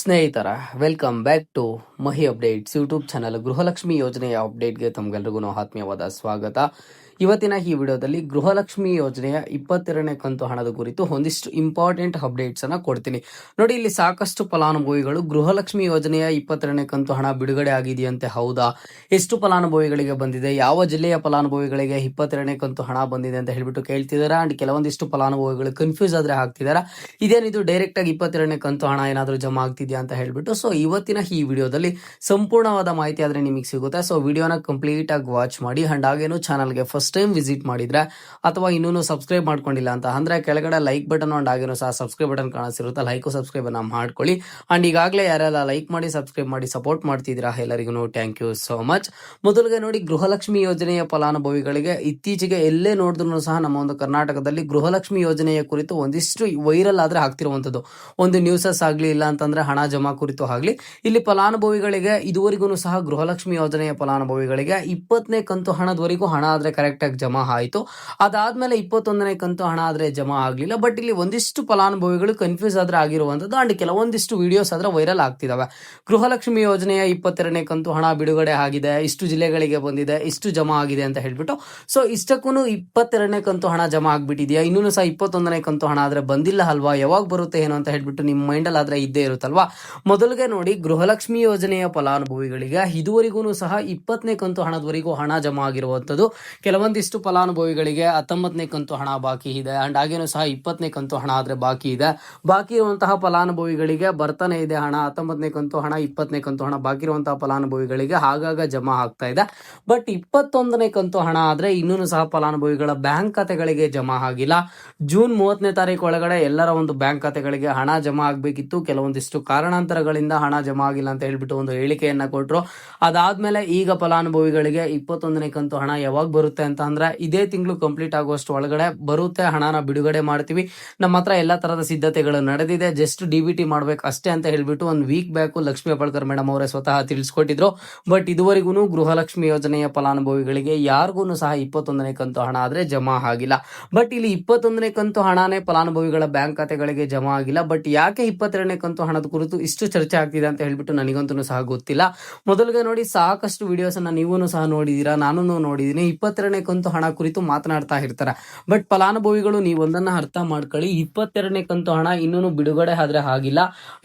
ಸ್ನೇಹಿತರ welcome back to Mahi updates YouTube channel Gruhalakshmi ಯೋಜನೆಯ ಅಪ್ಡೇಟ್ಗೆ ತಮಗೆಲ್ಲರಿಗೂ ಆತ್ಮೀಯವಾದ ಸ್ವಾಗತ. ಇವತ್ತಿನ ಈ ವಿಡಿಯೋದಲ್ಲಿ ಗೃಹಲಕ್ಷ್ಮಿ ಯೋಜನೆಯ ಇಪ್ಪತ್ತೆರಡನೇ ಕಂತು ಹಣದ ಕುರಿತು ಒಂದಿಷ್ಟು ಇಂಪಾರ್ಟೆಂಟ್ ಅಪ್ಡೇಟ್ಸ್ ಅನ್ನ ಕೊಡ್ತೀನಿ. ನೋಡಿ, ಇಲ್ಲಿ ಸಾಕಷ್ಟು ಫಲಾನುಭವಿಗಳು ಗೃಹಲಕ್ಷ್ಮಿ ಯೋಜನೆಯ ಇಪ್ಪತ್ತೆರಡನೇ ಕಂತು ಹಣ ಬಿಡುಗಡೆ ಆಗಿದೆಯಂತೆ ಹೌದಾ? ಎಷ್ಟು ಫಲಾನುಭವಿಗಳಿಗೆ ಬಂದಿದೆ? ಯಾವ ಜಿಲ್ಲೆಯ ಫಲಾನುಭವಿಗಳಿಗೆ ಇಪ್ಪತ್ತೆರಡನೇ ಕಂತು ಹಣ ಬಂದಿದೆ ಅಂತ ಹೇಳ್ಬಿಟ್ಟು ಕೇಳ್ತಿದ್ದಾರೆ? ಅಂಡ್ ಕೆಲವೊಂದಿಷ್ಟು ಫಲಾನುಭವಿಗಳು ಕನ್ಫ್ಯೂಸ್ ಆದ್ರೆ ಹಾಕ್ತಿದಾರಾ ಇದೇನಿದು ಡೈರೆಕ್ಟ್ ಆಗಿ ಇಪ್ಪತ್ತೆರಡನೇ ಕಂತು ಹಣ ಏನಾದರೂ ಜಮಾ ಆಗ್ತಿದೆಯಾ ಅಂತ ಹೇಳ್ಬಿಟ್ಟು ಸೊ ಇವತ್ತಿನ ಈ ವಿಡಿಯೋದಲ್ಲಿ ಸಂಪೂರ್ಣವಾದ ಮಾಹಿತಿ ಆದ್ರೆ ನಿಮಗೆ ಸಿಗುತ್ತೆ. ಸೊ ವಿಡಿಯೋನ ಕಂಪ್ಲೀಟ್ ಆಗಿ ವಾಚ್ ಮಾಡಿ. ಅಂಡ್ ಹಾಗೇನು ಚಾನಲ್ಗೆ ಫಸ್ಟ್ ಟೈಮ್ ವಿಸಿಟ್ ಮಾಡಿದ್ರೆ ಅಥವಾ ಇನ್ನೂ ಸಬ್ಸ್ಕ್ರೈಬ್ ಮಾಡ್ಕೊಂಡಿಲ್ಲ ಅಂತ ಅಂದ್ರೆ ಕೆಳಗಡೆ ಲೈಕ್ ಬಟನ್ ಅಂಡ್ ಆಗಿರೋ ಸಹ ಸಬ್ಸ್ಕ್ರೈಬ್ ಬಟನ್ ಕಾಣಿಸಿರುತ್ತೆ. ಲೈಕ್ ಸಬ್ಸ್ಕ್ರೈಬ್ ಅನ್ನ ಮಾಡ್ಕೊಳ್ಳಿ. ಅಂಡ್ ಈಗಾಗಲೇ ಯಾರೆಲ್ಲ ಲೈಕ್ ಮಾಡಿ ಸಬ್ಸ್ಕ್ರೈಬ್ ಮಾಡಿ ಸಪೋರ್ಟ್ ಮಾಡ್ತಿದ್ದೀರಾ ಎಲ್ಲರಿಗೂ ಥ್ಯಾಂಕ್ ಯು ಸೋ ಮಚ್ ಮೊದಲಿಗೆ ನೋಡಿ ಗೃಹಲಕ್ಷ್ಮಿ ಯೋಜನೆಯ ಫಲಾನುಭವಿಗಳಿಗೆ ಇತ್ತೀಚೆಗೆ ಎಲ್ಲೇ ನೋಡಿದ್ರು ಸಹ ನಮ್ಮ ಒಂದು ಕರ್ನಾಟಕದಲ್ಲಿ ಗೃಹಲಕ್ಷ್ಮಿ ಯೋಜನೆಯ ಕುರಿತು ಒಂದಿಷ್ಟು ವೈರಲ್ ಆದ್ರೆ ಆಗ್ತಿರುವಂತದ್ದು ಒಂದು ನ್ಯೂಸಸ್ ಆಗ್ಲಿ ಇಲ್ಲ ಅಂತಂದ್ರೆ ಹಣ ಜಮಾ ಕುರಿತು ಆಗ್ಲಿ. ಇಲ್ಲಿ ಫಲಾನುಭವಿಗಳಿಗೆ ಇದುವರೆಗೂ ಸಹ ಗೃಹಲಕ್ಷ್ಮಿ ಯೋಜನೆಯ ಫಲಾನುಭವಿಗಳಿಗೆ ಇಪ್ಪತ್ತನೇ ಕಂತು ಹಣದವರೆಗೂ ಹಣ ಆದ್ರೆ ಕರೆಕ್ಟ್ ಆಗಿ ಜಮಾ ಆಯಿತು. ಅದಾದ್ಮೇಲೆ ಇಪ್ಪತ್ತೊಂದನೇ ಕಂತು ಹಣ ಆದರೆ ಜಮಾ ಆಗಲಿಲ್ಲ. ಬಟ್ ಇಲ್ಲಿ ಒಂದಿಷ್ಟು ಫಲಾನುಭವಿಗಳು ಕನ್ಫ್ಯೂಸ್ ಆದ್ರೆ ಆಗಿರುವಂತದ್ದು ಅಂಡ್ ಕೆಲವೊಂದಿಷ್ಟು ವಿಡಿಯೋಸ್ ಆದ್ರೆ ವೈರಲ್ ಆಗ್ತಿದಾವೆ. ಗೃಹಲಕ್ಷ್ಮಿ ಯೋಜನೆಯ ಇಪ್ಪತ್ತೆರಡನೇ ಕಂತು ಹಣ ಬಿಡುಗಡೆ ಆಗಿದೆ. ಇಷ್ಟು ಜಿಲ್ಲೆಗಳಿಗೆ ಬಂದಿದೆ. ಇಷ್ಟು ಜಮಾ ಆಗಿದೆ ಅಂತ ಹೇಳ್ಬಿಟ್ಟು. ಸೊ ಇಷ್ಟಕ್ಕೂ ಇಪ್ಪತ್ತೆರಡನೇ ಕಂತು ಹಣ ಜಮಾ ಆಗಿಬಿಟ್ಟಿದೆಯಾ? ಇನ್ನೂ ಸಹ ಇಪ್ಪತ್ತೊಂದನೇ ಕಂತು ಹಣ ಆದರೆ ಬಂದಿಲ್ಲ ಅಲ್ವಾ? ಯಾವಾಗ ಬರುತ್ತೆ ಏನು ಅಂತ ಹೇಳ್ಬಿಟ್ಟು ನಿಮ್ಮ ಮೈಂಡಲ್ಲಿ ಆದರೆ ಇದ್ದೇ ಇರುತ್ತಲ್ವಾ? ಮೊದಲಿಗೆ ನೋಡಿ, ಗೃಹಲಕ್ಷ್ಮಿ ಯೋಜನೆಯ ಫಲಾನುಭವಿಗಳಿಗೆ ಇದುವರೆಗೂ ಸಹ ಇಪ್ಪತ್ತನೇ ಕಂತು ಹಣದವರೆಗೂ ಹಣ ಜಮಾ ಆಗಿರುವಂತದ್ದು ಕೆಲವೊಂದಿಷ್ಟು ಫಲಾನುಭವಿಗಳಿಗೆ ಹತ್ತೊಂಬತ್ತನೇ ಕಂತು ಹಣ ಬಾಕಿ ಇದೆ. ಅಂಡ್ ಹಾಗೇನು ಸಹ ಇಪ್ಪತ್ತನೇ ಕಂತು ಹಣ ಆದ್ರೆ ಬಾಕಿ ಇದೆ. ಬಾಕಿ ಇರುವಂತಹ ಫಲಾನುಭವಿಗಳಿಗೆ ಬರ್ತಾನೆ ಇದೆ ಹಣ. ಹತ್ತೊಂಬತ್ತನೇ ಕಂತು ಹಣ, ಇಪ್ಪತ್ತನೇ ಕಂತು ಹಣ ಬಾಕಿ ಇರುವಂತಹ ಫಲಾನುಭವಿಗಳಿಗೆ ಆಗಾಗ ಜಮಾ ಆಗ್ತಾ ಇದೆ. ಬಟ್ ಇಪ್ಪತ್ತೊಂದನೇ ಕಂತು ಹಣ ಆದ್ರೆ ಇನ್ನೂ ಸಹ ಫಲಾನುಭವಿಗಳ ಬ್ಯಾಂಕ್ ಖಾತೆಗಳಿಗೆ ಜಮಾ ಆಗಿಲ್ಲ. ಜೂನ್ ಮೂವತ್ತನೇ ತಾರೀಕು ಒಳಗಡೆ ಎಲ್ಲರ ಒಂದು ಬ್ಯಾಂಕ್ ಖಾತೆಗಳಿಗೆ ಹಣ ಜಮಾ ಆಗಬೇಕಿತ್ತು. ಕೆಲವೊಂದಿಷ್ಟು ಕಾರಣಾಂತರಗಳಿಂದ ಹಣ ಜಮಾ ಆಗಿಲ್ಲ ಅಂತ ಹೇಳ್ಬಿಟ್ಟು ಒಂದು ಹೇಳಿಕೆಯನ್ನ ಕೊಟ್ಟರು ಅದಾದ್ಮೇಲೆ ಈಗ ಫಲಾನುಭವಿಗಳಿಗೆ ಇಪ್ಪತ್ತೊಂದನೇ ಕಂತು ಹಣ ಯಾವಾಗ ಬರುತ್ತೆ ಅಂತ ಅಂದ್ರೆ ಇದೇ ತಿಂಗಳು ಕಂಪ್ಲೀಟ್ ಆಗುವಷ್ಟು ಒಳಗಡೆ ಬರುತ್ತೆ, ಹಣನ ಬಿಡುಗಡೆ ಮಾಡ್ತೀವಿ. ನಮ್ಮ ಹತ್ರ ಎಲ್ಲ ತರದ ಸಿದ್ಧತೆಗಳು ನಡೆದಿದೆ. ಜಸ್ಟ್ ಡಿ ಬಿ ಟಿ ಮಾಡ್ಬೇಕು ಅಷ್ಟೇ ಅಂತ ಹೇಳ್ಬಿಟ್ಟು ಒಂದು week back Lakshmi Hebbalkar madam ಅವರೇ ಸ್ವತಃ ತಿಳಿಸ್ಕೊಟ್ಟಿದ್ರು. ಬಟ್ ಇದುವರೆಗೂ ಗೃಹಲಕ್ಷ್ಮಿ ಯೋಜನೆಯ ಫಲಾನುಭವಿಗಳಿಗೆ ಯಾರಿಗೂ ಸಹ ಇಪ್ಪತ್ತೊಂದನೇ ಕಂತು ಹಣ ಆದ್ರೆ ಜಮಾ ಆಗಿಲ್ಲ. ಬಟ್ ಇಲ್ಲಿ ಇಪ್ಪತ್ತೊಂದನೇ ಕಂತು ಹಣನೇ ಫಲಾನುಭವಿಗಳ ಬ್ಯಾಂಕ್ ಖಾತೆಗಳಿಗೆ ಜಮಾ ಆಗಿಲ್ಲ. ಬಟ್ ಯಾಕೆ ಇಪ್ಪತ್ತೆರಡನೇ ಕಂತು ಹಣದ ಕುರಿತು ಇಷ್ಟು ಚರ್ಚೆ ಆಗ್ತಿದೆ ಅಂತ ಹೇಳ್ಬಿಟ್ಟು ನನಗಂತೂ ಸಹ ಗೊತ್ತಿಲ್ಲ. ಮೊದಲಿಗೆ ನೋಡಿ ಸಾಕಷ್ಟು ವಿಡಿಯೋಸ್ ಅನ್ನ ನೀವು ಸಹ ನೋಡಿದೀರಾ? ನಾನು ನೋಡಿದೀನಿ. ಇಪ್ಪತ್ತೆರಡನೇ ಕಂತು ಹಣ ಕುರಿತು ಮಾತನಾಡ್ತಾ ಇರ್ತಾರೆ. ಬಟ್ ಫಲಾನುಭವಿಗಳು ನೀವು ಒಂದನ್ನ ಅರ್ಥ ಮಾಡ್ಕೊಳ್ಳಿ ಇಪ್ಪತ್ತೆರಡನೇ ಕಂತು ಹಣ ಇನ್ನೂ ಬಿಡುಗಡೆ ಆದ್ರೆ ಆಗಿಲ್ಲ.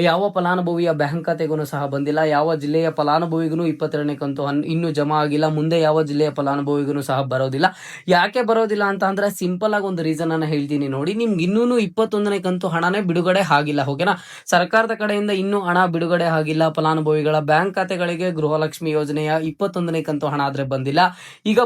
ಯಾವ ಫಲಾನುಭವಿಯ ಬ್ಯಾಂಕ್ ಖಾತೆಗೂ ಸಹ ಬಂದಿಲ್ಲ. ಯಾವ ಜಿಲ್ಲೆಯ ಫಲಾನುಭವಿಗೂ ಇಪ್ಪತ್ತೆರಡನೇ ಕಂತು ಇನ್ನೂ ಜಮಾ ಆಗಿಲ್ಲ. ಮುಂದೆ ಯಾವ ಜಿಲ್ಲೆಯ ಫಲಾನುಭವಿಗೂ ಸಹ ಬರೋದಿಲ್ಲ. ಯಾಕೆ ಬರೋದಿಲ್ಲ ಅಂತ ಅಂದ್ರೆ ಸಿಂಪಲ್ ಆಗಿ ಒಂದು ರೀಸನ್ ಅನ್ನ ಹೇಳ್ತೀನಿ ನೋಡಿ. ನಿಮ್ಗೆ ಇನ್ನೂ ಇಪ್ಪತ್ತೊಂದನೇ ಕಂತು ಹಣನೇ ಬಿಡುಗಡೆ ಆಗಿಲ್ಲ, ಓಕೆನಾ? ಸರ್ಕಾರದ ಕಡೆಯಿಂದ ಇನ್ನೂ ಹಣ ಬಿಡುಗಡೆ ಆಗಿಲ್ಲ. ಫಲಾನುಭವಿಗಳ ಬ್ಯಾಂಕ್ ಖಾತೆಗಳಿಗೆ ಗೃಹಲಕ್ಷ್ಮಿ ಯೋಜನೆಯ ಇಪ್ಪತ್ತೊಂದನೇ ಕಂತು ಹಣ ಆದ್ರೆ ಬಂದಿಲ್ಲ. ಈಗ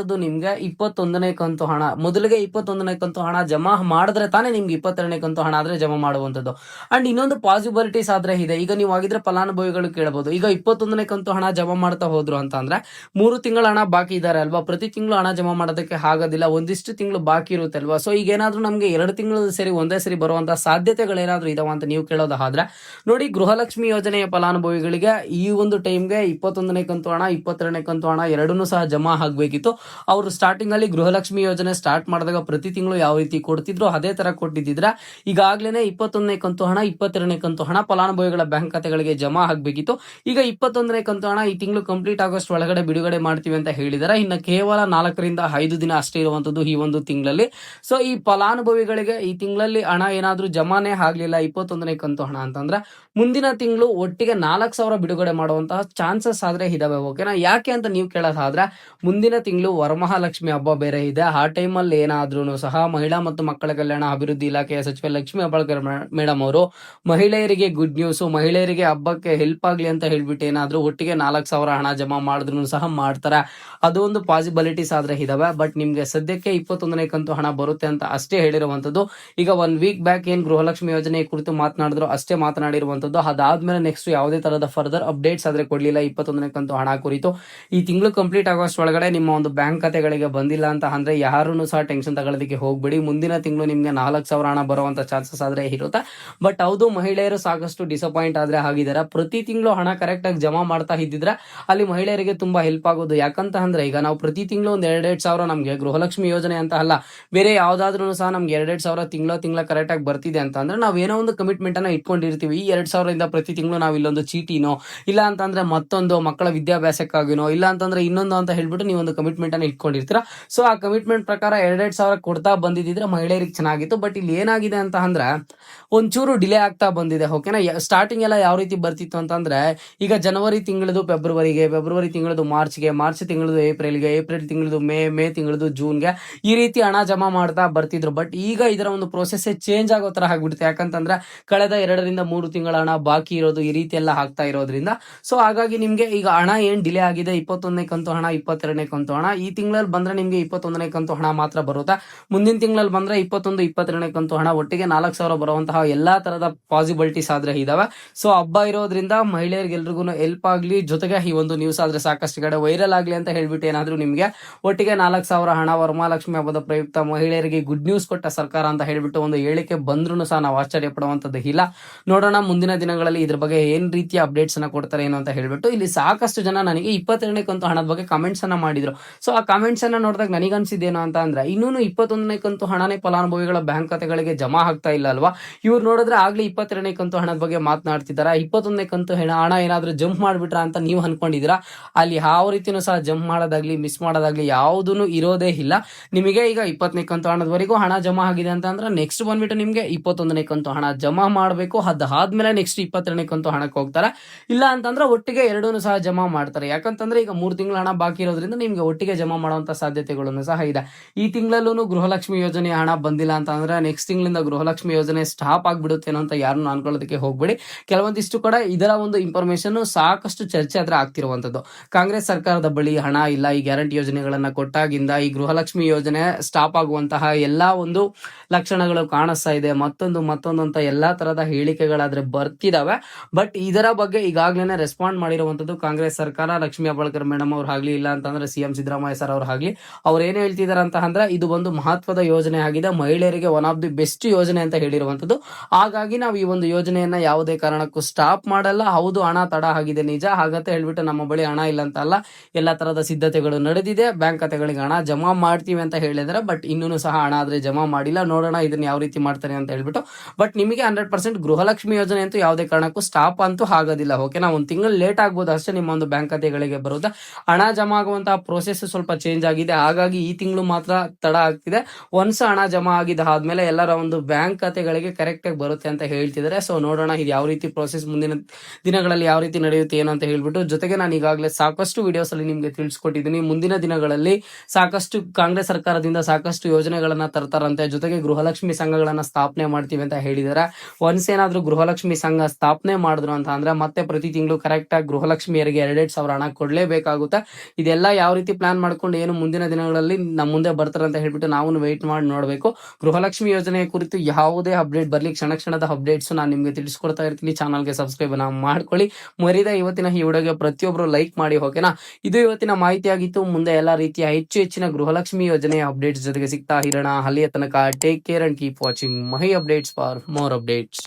ಬರ್ಬೇಕಿರುವಂತದ್ದು ನಿಮ್ಗೆ ಇಪ್ಪತ್ತೊಂದನೇ ಕಂತು ಹಣ. ಮೊದಲಿಗೆ ಇಪ್ಪತ್ತೊಂದನೇ ಕಂತು ಹಣ ಜಮಾ ಮಾಡಿದ್ರೆ ತಾನೇ ನಿಮ್ಗೆ ಇಪ್ಪತ್ತೆರಡನೇ ಕಂತು ಹಣ ಆದ್ರೆ ಜಮಾ ಮಾಡುವಂತದ್ದು ಅಂಡ್ ಇನ್ನೊಂದು ಪಾಸಿಬಿಲಿಟೀಸ್ ಆದ್ರೆ ಇದೆ. ಈಗ ನೀವು ಆಗಿದ್ರೆ ಫಲಾನುಭವಿಗಳು ಕೇಳಬಹುದು ಈಗ ಇಪ್ಪತ್ತೊಂದನೇ ಕಂತು ಹಣ ಜಮಾ ಮಾಡ್ತಾ ಹೋದ್ರು ಅಂತ ಅಂದ್ರೆ ಮೂರು ತಿಂಗಳ ಹಣ ಬಾಕಿ ಇದಾರೆ ಅಲ್ವಾ? ಪ್ರತಿ ತಿಂಗಳು ಹಣ ಜಮಾ ಮಾಡೋದಕ್ಕೆ ಆಗೋದಿಲ್ಲ. ಒಂದಿಷ್ಟು ತಿಂಗಳು ಬಾಕಿ ಇರುತ್ತೆ ಅಲ್ವಾ? ಸೊ ಈಗ ಏನಾದ್ರೂ ನಮ್ಗೆ ಎರಡು ತಿಂಗಳು ಸರಿ ಒಂದೇ ಸರಿ ಬರುವಂತಹ ಸಾಧ್ಯತೆಗಳು ಏನಾದ್ರೂ ಇದಾವ ಅಂತ ನೀವು ಕೇಳೋದಾದ್ರೆ ನೋಡಿ ಗೃಹಲಕ್ಷ್ಮಿ ಯೋಜನೆಯ ಫಲಾನುಭವಿಗಳಿಗೆ ಈ ಒಂದು ಟೈಮ್ಗೆ ಇಪ್ಪತ್ತೊಂದನೇ ಕಂತು ಹಣ, ಇಪ್ಪತ್ತೆರಡನೇ ಕಂತು ಹಣ ಎರಡನ್ನೂ ಸಹ ಜಮಾ ಆಗಬೇಕಿತ್ತು. ಅವರು ಸ್ಟಾರ್ಟಿಂಗ್ ಅಲ್ಲಿ ಗೃಹಲಕ್ಷ್ಮಿ ಯೋಜನೆ ಸ್ಟಾರ್ಟ್ ಮಾಡಿದಾಗ ಪ್ರತಿ ತಿಂಗಳು ಯಾವ ರೀತಿ ಕೊಡ್ತಿದ್ರು ಅದೇ ತರ ಕೊಟ್ಟಿದ್ರ ಈಗಾಗಲೇ ಇಪ್ಪತ್ತೊಂದನೇ ಕಂತು ಹಣ, ಇಪ್ಪತ್ತೆರಡನೇ ಕಂತು ಹಣ ಫಲಾನುಭವಿಗಳ ಬ್ಯಾಂಕ್ ಖಾತೆಗಳಿಗೆ ಜಮಾ ಆಗಬೇಕಿತ್ತು. ಈಗ ಇಪ್ಪತ್ತೊಂದನೇ ಕಂತು ಹಣ ಈ ತಿಂಗಳು ಕಂಪ್ಲೀಟ್ ಆಗೋಷ್ಟು ಒಳಗಡೆ ಬಿಡುಗಡೆ ಮಾಡ್ತೀವಿ ಅಂತ ಹೇಳಿದಾರೆ. ಇನ್ನು ಕೇವಲ ನಾಲ್ಕರಿಂದ ಐದು ದಿನ ಅಷ್ಟೇ ಇರುವಂತದ್ದು ಈ ಒಂದು ತಿಂಗಳಲ್ಲಿ. ಸೊ ಈ ಫಲಾನುಭವಿಗಳಿಗೆ ಈ ತಿಂಗಳಲ್ಲಿ ಹಣ ಏನಾದ್ರೂ ಜಮಾನೇ ಆಗ್ಲಿಲ್ಲ ಇಪ್ಪತ್ತೊಂದನೇ ಕಂತು ಹಣ ಅಂತಂದ್ರೆ ಮುಂದಿನ ತಿಂಗಳು ಒಟ್ಟಿಗೆ ನಾಲ್ಕು ಸಾವಿರ ಬಿಡುಗಡೆ ಮಾಡುವಂತಹ ಚಾನ್ಸಸ್ ಆದ್ರೆ ಇದಾವೆ ಓಕೆನಾ ಯಾಕೆ ಅಂತ ನೀವು ಕೇಳೋದಾದ್ರೆ ಮುಂದಿನ ತಿಂಗಳು ವರಮಹಾಲಕ್ಷ್ಮಿ ಹಬ್ಬ ಬೇರೆ ಇದೆ. ಆ ಟೈಮಲ್ಲಿ ಏನಾದ್ರೂ ಸಹ ಮಹಿಳಾ ಮತ್ತು ಮಕ್ಕಳ ಕಲ್ಯಾಣ ಅಭಿವೃದ್ಧಿ ಇಲಾಖೆಯ ಸಚಿವೆ ಲಕ್ಷ್ಮಿ ಹೆಬ್ಬಾಳ್ಕರ್ ಮೇಡಮ್ ಅವರು, ಮಹಿಳೆಯರಿಗೆ ಗುಡ್ ನ್ಯೂಸ್ ಮಹಿಳೆಯರಿಗೆ ಹಬ್ಬಕ್ಕೆ ಹೆಲ್ಪ್ ಆಗ್ಲಿ ಅಂತ ಹೇಳ್ಬಿಟ್ಟು ಏನಾದ್ರೂ ಒಟ್ಟಿಗೆ ನಾಲ್ಕು ಸಾವಿರ ಹಣ ಜಮಾ ಮಾಡಿದ್ರು ಸಹ ಮಾಡ್ತಾರೆ. ಅದು ಒಂದು ಪಾಸಿಬಿಲಿಟೀಸ್ ಆದ್ರೆ ಇದಾವೆ. ಬಟ್ ನಿಮ್ಗೆ ಸದ್ಯಕ್ಕೆ ಇಪ್ಪತ್ತೊಂದನೇ ಕಂತು ಹಣ ಬರುತ್ತೆ ಅಂತ ಅಷ್ಟೇ ಹೇಳಿರುವಂತದ್ದು. ಈಗ ಒನ್ ವೀಕ್ ಬ್ಯಾಕ್ ಏನ್ ಗೃಹಲಕ್ಷ್ಮಿ ಯೋಜನೆ ಕುರಿತು ಮಾತನಾಡಿದ್ರು ಅಷ್ಟೇ ಮಾತನಾಡಿರುವಂತದ್ದು. ಅದಾದ್ಮೇಲೆ ನೆಕ್ಸ್ಟ್ ಯಾವುದೇ ತರಹದ ಫರ್ದರ್ ಅಪ್ಡೇಟ್ಸ್ ಆದ್ರೆ ಕೊಡ್ಲಿಲ್ಲ ಇಪ್ಪತ್ತೊಂದನೇ ಕಂತು ಹಣ ಕುರಿತು. ಈ ತಿಂಗಳು ಕಂಪ್ಲೀಟ್ ಆಗೋಷ್ಟು ಒಳಗಡೆ ನಿಮ್ಮ ಒಂದು ಬ್ಯಾಂಕ್ ಬ್ಯಾಂಕ್ ಖಾತೆಗಳಿಗೆ ಬಂದಿಲ್ಲ ಅಂತ ಅಂದ್ರೆ ಯಾರೂ ಸಹ ಟೆನ್ಷನ್ ತಗೊಳ್ಳೋದಕ್ಕೆ ಹೋಗ್ಬೇಡಿ. ಮುಂದಿನ ತಿಂಗಳು ನಿಮ್ಗೆ ನಾಲ್ಕು ಸಾವಿರ ಹಣ ಬರುವಂತ ಚಾನ್ಸಸ್ ಆದ್ರೆ ಇರುತ್ತೆ. ಬಟ್ ಹೌದು, ಮಹಿಳೆಯರು ಸಾಕಷ್ಟು ಡಿಸಪಾಯಿಂಟ್ ಆದ್ರೆ ಆಗಿದ್ದಾರೆ ಪ್ರತಿ ತಿಂಗಳು ಹಣ ಕರೆಕ್ಟ್ ಆಗಿ ಜಮಾ ಮಾಡ್ತಾ ಇದ್ದಿದ್ರೆ ಅಲ್ಲಿ ಮಹಿಳೆಯರಿಗೆ ತುಂಬಾ ಹೆಲ್ಪ್ ಆಗೋದು. ಯಾಕಂತ ಅಂದ್ರೆ ಈಗ ನಾವು ಪ್ರತಿ ತಿಂಗಳು ಒಂದು ಎರಡೆರಡು ಸಾವಿರ ನಮ್ಗೆ ಗೃಹಲಕ್ಷ್ಮಿ ಯೋಜನೆ ಅಂತ ಅಲ್ಲ, ಬೇರೆ ಯಾವ್ದಾದ್ರು ಸಹ ನಮ್ಗೆ ಎರಡೆರಡು ಸಾವಿರ ತಿಂಗಳ ತಿಂಗಳ ಕರೆಕ್ಟ್ ಆಗಿ ಬರ್ತಿದೆ ಅಂತ ಅಂದ್ರೆ ನಾವ್ ಏನೋ ಒಂದು ಕಮಿಟ್ಮೆಂಟ್ ಅನ್ನ ಇಟ್ಕೊಂಡಿರ್ತೀವಿ. ಈ ಎರಡು ಸಾವಿರದಿಂದ ಪ್ರತಿ ತಿಂಗಳು ನಾವು ಇಲ್ಲೊಂದು ಚೀಟಿನೋ, ಇಲ್ಲ ಅಂತಂದ್ರೆ ಮತ್ತೊಂದು ಮಕ್ಕಳ ವಿದ್ಯಾಭ್ಯಾಸಕ್ಕಾಗಿನೋ, ಇಲ್ಲ ಅಂತಂದ್ರೆ ಇನ್ನೊಂದು ಅಂತ ಹೇಳ್ಬಿಟ್ಟು ನೀವು ಒಂದು ಕಮಿಟ್ಮೆಂಟ್ ಅನ್ನ ಇಟ್ಕೊಂಡಿರ್ತೀರಾ? ಸೊ ಆ ಕಮಿಟ್ಮೆಂಟ್ ಪ್ರಕಾರ ಎರಡೆರಡು ಸಾವಿರ ಕೊಡ್ತಾ ಬಂದಿದ್ದಿದ್ರೆ ಮಹಿಳೆಯರಿಗೆ ಚೆನ್ನಾಗಿತ್ತು. ಬಟ್ ಇಲ್ಲಿ ಏನಾಗಿದೆ ಅಂತ ಅಂದ್ರೆ, ಒಂಚೂರು ಡಿಲೇ ಆಗ್ತಾ ಬಂದಿದೆ. ಓಕೆನಾ ಸ್ಟಾರ್ಟಿಂಗ್ ಎಲ್ಲ ಯಾವ ರೀತಿ ಬರ್ತಿತ್ತು ಅಂತಂದ್ರೆ, ಈಗ ಜನವರಿ ತಿಂಗಳದು ಫೆಬ್ರವರಿಗೆ ಫೆಬ್ರವರಿ ತಿಂಗಳದು ಮಾರ್ಚ್ಗೆ ಮಾರ್ಚ್ ತಿಂಗಳದು ಏಪ್ರಿಲ್ಗೆ ಏಪ್ರಿಲ್ ತಿಂಗಳದು ಮೇ ಮೇ ತಿಂಗಳದು ಜೂನ್ಗೆ ಈ ರೀತಿ ಹಣ ಜಮಾ ಮಾಡ್ತಾ ಬರ್ತಿದ್ರು. ಬಟ್ ಈಗ ಇದರ ಒಂದು ಪ್ರೋಸೆಸ್ ಚೇಂಜ್ ಆಗೋ ತರ ಆಗ್ಬಿಡುತ್ತೆ. ಯಾಕಂತಂದ್ರೆ, ಕಳೆದ ಎರಡರಿಂದ ಮೂರು ತಿಂಗಳ ಹಣ ಬಾಕಿ ಇರೋದು ಈ ರೀತಿ ಎಲ್ಲ ಆಗ್ತಾ ಇರೋದ್ರಿಂದ. ಸೊ ಹಾಗಾಗಿ ನಿಮಗೆ ಈಗ ಹಣ ಏನ್ ಡಿಲೇ ಆಗಿದೆ? ಇಪ್ಪತ್ತೊಂದನೇ ಕಂತು ಹಣ, ಇಪ್ಪತ್ತೆರಡನೇ ಕಂತು ಹಣ ಈ ತಿಂಗಳಲ್ಲಿ ಬಂದ್ರೆ ನಿಮ್ಗೆ ಇಪ್ಪತ್ತೊಂದನೇ ಕಂತು ಹಣ ಮಾತ್ರ ಬರುತ್ತಾ? ಮುಂದಿನ ತಿಂಗಳಲ್ಲಿ ಬಂದ್ರೆ ಇಪ್ಪತ್ತೊಂದು, ಇಪ್ಪತ್ತೆರಡನೇ ಕಂತು ಹಣ ಒಟ್ಟಿಗೆ ನಾಲ್ಕು ಸಾವಿರ ಬರುವಂತಹ ಎಲ್ಲಾ ತರದ ಪಾಸಿಬಿಲಿಟೀಸ್ ಆದ್ರೆ ಇದಾವೆ. ಸೊ ಹಬ್ಬ ಇರೋದ್ರಿಂದ ಮಹಿಳೆಯರಿಗೆಲ್ರಿಗೂ ಹೆಲ್ಪ್ ಆಗ್ಲಿ, ಜೊತೆಗೆ ಈ ಒಂದು ನ್ಯೂಸ್ ಆದ್ರೆ ಸಾಕಷ್ಟು ಕಡೆ ವೈರಲ್ ಆಗ್ಲಿ ಅಂತ ಹೇಳ್ಬಿಟ್ಟು ಏನಾದ್ರೂ ನಿಮ್ಗೆ ಒಟ್ಟಿಗೆ ನಾಲ್ಕು ಸಾವಿರ ಹಣ, ವರಮಹಾಲಕ್ಷ್ಮಿ ಹಬ್ಬದ ಪ್ರಯುಕ್ತ ಮಹಿಳೆಯರಿಗೆ ಗುಡ್ ನ್ಯೂಸ್ ಕೊಟ್ಟ ಸರ್ಕಾರ ಅಂತ ಹೇಳ್ಬಿಟ್ಟು ಒಂದು ಹೇಳಿಕೆ ಬಂದ್ರೂ ಸಹ ನಾವು ಆಶ್ಚರ್ಯ ಪಡುವಂತದ್ದು ಇಲ್ಲ. ನೋಡೋಣ ಮುಂದಿನ ದಿನಗಳಲ್ಲಿ ಇದ್ರ ಬಗ್ಗೆ ಏನ್ ರೀತಿಯ ಅಪ್ಡೇಟ್ಸ್ ಅನ್ನ ಕೊಡ್ತಾರೆ ಏನು ಅಂತ ಹೇಳ್ಬಿಟ್ಟು ಇಲ್ಲಿ ಸಾಕಷ್ಟು ಜನ ನನಗೆ ಇಪ್ಪತ್ತೆರಡನೇ ಕಂತು ಹಣದ ಬಗ್ಗೆ ಕಮೆಂಟ್ಸ್ ಅನ್ನ ಮಾಡಿದ್ರು. ಸೊ ಆ ಕಾಮೆಂಟ್ಸ್ ಅನ್ನ ನೋಡಿದಾಗ ನನಗನ್ಸಿದ್ದೇನು ಅಂತ ಅಂದ್ರೆ ಇನ್ನೂ ಇಪ್ಪತ್ತೊಂದನೇ ಕಂತು ಹಣನೇ ಫಲಾನುಭವಿಗಳ ಬ್ಯಾಂಕ್ ಖಾತೆಗಳಿಗೆ ಜಮಾ ಆಗ್ತಾ ಇಲ್ಲ ಅಲ್ವಾ? ಇವ್ರು ನೋಡಿದ್ರೆ ಆಗ್ಲಿ ಇಪ್ಪತ್ತೆರಡನೇ ಕಂತು ಹಣದ ಬಗ್ಗೆ ಮಾತನಾಡ್ತಿದಾರ ಇಪ್ಪತ್ತೊಂದನೇ ಕಂತು ಹಣ ಹಣ ಏನಾದ್ರೂ ಜಂಪ್ ಮಾಡ್ಬಿಟ್ರ ಅಂತ ನೀವು ಅನ್ಕೊಂಡಿದ್ದೀರಾ? ಅಲ್ಲಿ ಯಾವ ರೀತಿನೂ ಸಹ ಜಂಪ್ ಮಾಡೋದಾಗ್ಲಿ, ಮಿಸ್ ಮಾಡೋದಾಗ್ಲಿ ಯಾವುದೂ ಇರೋದೇ ಇಲ್ಲ. ನಿಮಗೆ ಈಗ ಇಪ್ಪತ್ತನೇ ಕಂತು ಹಣದವರೆಗೂ ಹಣ ಜಮಾ ಆಗಿದೆ ಅಂತ ಅಂದ್ರೆ ನೆಕ್ಸ್ಟ್ ಬಂದ್ಬಿಟ್ಟು ನಿಮಗೆ ಇಪ್ಪತ್ತೊಂದನೇ ಕಂತು ಹಣ ಜಮಾ ಮಾಡಬೇಕು. ಅದಾದ್ಮೇಲೆ ನೆಕ್ಸ್ಟ್ ಇಪ್ಪತ್ತೆರಡನೇ ಕಂತು ಹಣಕ್ಕೆ ಹೋಗ್ತಾರೆ? ಇಲ್ಲ ಅಂತಂದ್ರೆ ಒಟ್ಟಿಗೆ ಎರಡೂ ಸಹ ಜಮಾ ಮಾಡ್ತಾರೆ. ಯಾಕಂತಂದ್ರೆ ಈಗ ಮೂರು ತಿಂಗಳ ಹಣ ಬಾಕಿ ಇರೋದ್ರಿಂದ ನಿಮ್ಗೆ ಒಟ್ಟಿಗೆ ಜಮಾ ಮಾಡುವಂತ ಸಾಧ್ಯತೆಗಳನ್ನು ಸಹ ಇದೆ. ಈ ತಿಂಗಳಲ್ಲೂ ಗೃಹಲಕ್ಷ್ಮಿ ಯೋಜನೆ ಹಣ ಬಂದಿಲ್ಲ ಅಂತ ಅಂದ್ರೆ ನೆಕ್ಸ್ಟ್ ತಿಂಗಳಿಂದ ಗೃಹಲಕ್ಷ್ಮಿ ಯೋಜನೆ ಸ್ಟಾಪ್ ಆಗಿಬಿಡುತ್ತೆ ಅಂತ ಯಾರನ್ನು ಅನ್ಕೊಳ್ಳೋದಕ್ಕೆ ಹೋಗ್ಬೇಡಿ. ಕೆಲವೊಂದಿಷ್ಟು ಕೂಡ ಇದರ ಒಂದು ಇನ್ಫಾರ್ಮೇಶನ್ ಸಾಕಷ್ಟು ಚರ್ಚೆ ಆದ್ರೆ ಆಗ್ತಿರುವಂತದ್ದು. ಕಾಂಗ್ರೆಸ್ ಸರ್ಕಾರದ ಬಳಿ ಹಣ ಇಲ್ಲ, ಈ ಗ್ಯಾರಂಟಿ ಯೋಜನೆಗಳನ್ನ ಕೊಟ್ಟಾಗಿಂದ ಈ ಗೃಹಲಕ್ಷ್ಮಿ ಯೋಜನೆ ಸ್ಟಾಪ್ ಆಗುವಂತಹ ಎಲ್ಲಾ ಒಂದು ಲಕ್ಷಣಗಳು ಕಾಣಿಸ್ತಾ ಇದೆ. ಮತ್ತೊಂದು ಮತ್ತೊಂದು ಅಂತ ಎಲ್ಲಾ ತರದ ಹೇಳಿಕೆಗಳಾದ್ರೆ ಬರ್ತಿದಾವೆ. ಬಟ್ ಇದರ ಬಗ್ಗೆ ಈಗಾಗಲೇ ರೆಸ್ಪಾಂಡ್ ಮಾಡಿರುವಂತದ್ದು ಕಾಂಗ್ರೆಸ್ ಸರ್ಕಾರ. ಲಕ್ಷ್ಮೀ ಅಬ್ಬಾಳ್ಕರ್ ಮೇಡಮ್ ಅವ್ರು ಆಗ್ಲಿ ಇಲ್ಲ ಅಂತಂದ್ರೆ ಸಿಎಂ ಸಿದ್ದರಾಮಯ್ಯ ಸರ್ ಅವ್ರು ಆಗ್ಲಿ, ಅವ್ರು ಏನು ಹೇಳ್ತಿದಾರೆ ಅಂತ ಅಂದ್ರೆ ಇದು ಒಂದು ಮಹತ್ವದ ಯೋಜನೆ ಆಗಿದೆ, ಮಹಿಳೆಯರಿಗೆ ಒನ್ ಆಫ್ ದಿ ಬೆಸ್ಟ್ ಯೋಜನೆ ಅಂತ ಹೇಳಿರುವಂತದ್ದು ಹಾಗಾಗಿ ನಾವು ಈ ಒಂದು ಯೋಜನೆಯನ್ನ ಯಾವುದೇ ಕಾರಣಕ್ಕೂ ಸ್ಟಾಪ್ ಮಾಡಲ್ಲ. ಹೌದು, ಹಣ ತಡ ಆಗಿದೆ, ನಿಜ. ಹಾಗಂತ ಹೇಳ್ಬಿಟ್ಟು ನಮ್ಮ ಬಳಿ ಹಣ ಇಲ್ಲ ಅಂತ ಅಲ್ಲ, ಎಲ್ಲಾ ತರದ ಸಿದ್ಧತೆಗಳು ನಡೆದಿದೆ. ಬ್ಯಾಂಕ್ ಖಾತೆಗಳಿಗೆ ಹಣ ಜಮಾ ಮಾಡ್ತೀವಿ ಅಂತ ಹೇಳಿದ್ರೆ ಬಟ್ ಇನ್ನೂ ಸಹ ಹಣ ಆದ್ರೆ ಜಮಾ ಮಾಡಿಲ್ಲ. ನೋಡೋಣ ಇದನ್ನ ಯಾವ ರೀತಿ ಮಾಡ್ತಾರೆ ಅಂತ ಹೇಳ್ಬಿಟ್ಟು. ಬಟ್ ನಿಮಗೆ ಹಂಡ್ರೆಡ್ ಪರ್ಸೆಂಟ್ ಗೃಹಲಕ್ಷ್ಮಿ ಯೋಜನೆ ಅಂತೂ ಯಾವುದೇ ಕಾರಣಕ್ಕೂ ಸ್ಟಾಪ್ ಅಂತೂ ಆಗೋದಿಲ್ಲ ಓಕೆನಾ ಒಂದು ತಿಂಗಳು ಲೇಟ್ ಆಗ್ಬೋದು ಅಷ್ಟೇ ನಿಮ್ಮ ಒಂದು ಬ್ಯಾಂಕ್ ಖಾತೆಗಳಿಗೆ ಬರುತ್ತೆ ಹಣ ಜಮಾ ಆಗುವಂತಹ ಪ್ರೋಸೆಸ್ ಸ್ವಲ್ಪ ಚೇಂಜ್ ಆಗಿದೆ. ಹಾಗಾಗಿ ಈ ತಿಂಗಳು ಮಾತ್ರ ತಡ ಆಗ್ತಿದೆ. ಒಂದ್ಸ ಹಣ ಜಮಾ ಆಗಿದೆ ಆದ್ಮೇಲೆ ಎಲ್ಲರ ಒಂದು ಬ್ಯಾಂಕ್ ಖಾತೆಗಳಿಗೆ ಕರೆಕ್ಟ್ ಆಗಿ ಬರುತ್ತೆ ಅಂತ ಹೇಳ್ತಿದ್ದಾರೆ ಸೊ ನೋಡೋಣ ಇದು ಯಾವ ರೀತಿ ಪ್ರೋಸೆಸ್ ಮುಂದಿನ ದಿನಗಳಲ್ಲಿ ಯಾವ ರೀತಿ ನಡೆಯುತ್ತೆ, ಏನು ಅಂತ ಹೇಳ್ಬಿಟ್ಟು. ಜೊತೆಗೆ ನಾನು ಈಗಾಗಲೇ ಸಾಕಷ್ಟು ವಿಡಿಯೋಸ್ ಅಲ್ಲಿ ನಿಮ್ಗೆ ತಿಳಿಸ್ಕೊಟ್ಟಿದ್ದೀನಿ. ಮುಂದಿನ ದಿನಗಳಲ್ಲಿ ಸಾಕಷ್ಟು ಕಾಂಗ್ರೆಸ್ ಸರ್ಕಾರದಿಂದ ಸಾಕಷ್ಟು ಯೋಜನೆಗಳನ್ನ ತರ್ತಾರಂತೆ. ಜೊತೆಗೆ ಗೃಹಲಕ್ಷ್ಮಿ ಸಂಘಗಳನ್ನ ಸ್ಥಾಪನೆ ಮಾಡ್ತೀವಿ ಅಂತ ಹೇಳಿದಾರೆ. ಒನ್ಸ್ ಏನಾದ್ರೂ ಗೃಹಲಕ್ಷ್ಮಿ ಸಂಘ ಸ್ಥಾಪನೆ ಮಾಡಿದ್ರು ಅಂತ ಅಂದ್ರೆ ಮತ್ತೆ ಪ್ರತಿ ತಿಂಗಳು ಕರೆಕ್ಟ್ ಆಗಿ ಗೃಹಲಕ್ಷ್ಮಿಯರಿಗೆ ಎರಡೆರಡು ಸಾವಿರ ಹಣ ಕೊಡ್ಲೇಬೇಕಾಗುತ್ತೆ. ಇದೆಲ್ಲ ಯಾವ ರೀತಿ ಪ್ಲಾನ್ ಮಾಡ್ಕೊಂಡು ಏನು ಮುಂದಿನ ದಿನಗಳಲ್ಲಿ ನಮ್ಮ ಮುಂದೆ ಬರ್ತಾರೆ ಅಂತ ಹೇಳ್ಬಿಟ್ಟು ನಾವು ವೆಯ್ಟ್ ಮಾಡಿ ನೋಡಬೇಕು. ಗೃಹಲಕ್ಷ್ಮಿ ಯೋಜನೆ ಕುರಿತು ಯಾವುದೇ ಅಪ್ಡೇಟ್ ಬರಲಿ, ಕ್ಷಣ ಕ್ಷಣದ ಅಪ್ಡೇಟ್ಸ್ ನಾನು ನಿಮಗೆ ತಿಳಿಸ್ಕೊಡ್ತಾ ಇರ್ತೀನಿ. ಚಾನಲ್ಗೆ ಸಬ್ಸ್ಕ್ರೈಬ್ ಮಾಡ್ಕೊಳ್ಳಿ. ಮರಿದ ಇವತ್ತಿನ ಈ ವಿಡಿಯೋಗೆ ಪ್ರತಿಯೊಬ್ಬರು ಲೈಕ್ ಮಾಡಿ ಓಕೆನಾ ಇದು ಇವತ್ತಿನ ಮಾಹಿತಿ ಆಗಿತ್ತು ಮುಂದೆ ಎಲ್ಲಾ ರೀತಿಯ ಹೆಚ್ಚು ಹೆಚ್ಚಿನ ಗೃಹಲಕ್ಷ್ಮಿ ಯೋಜನೆಯ ಅಪ್ಡೇಟ್ಸ್ ಜೊತೆಗೆ ಸಿಗ್ತಾ ಇರೋಣ. ಅಲ್ಲಿಯ ತನಕ take care and keep watching my updates for more updates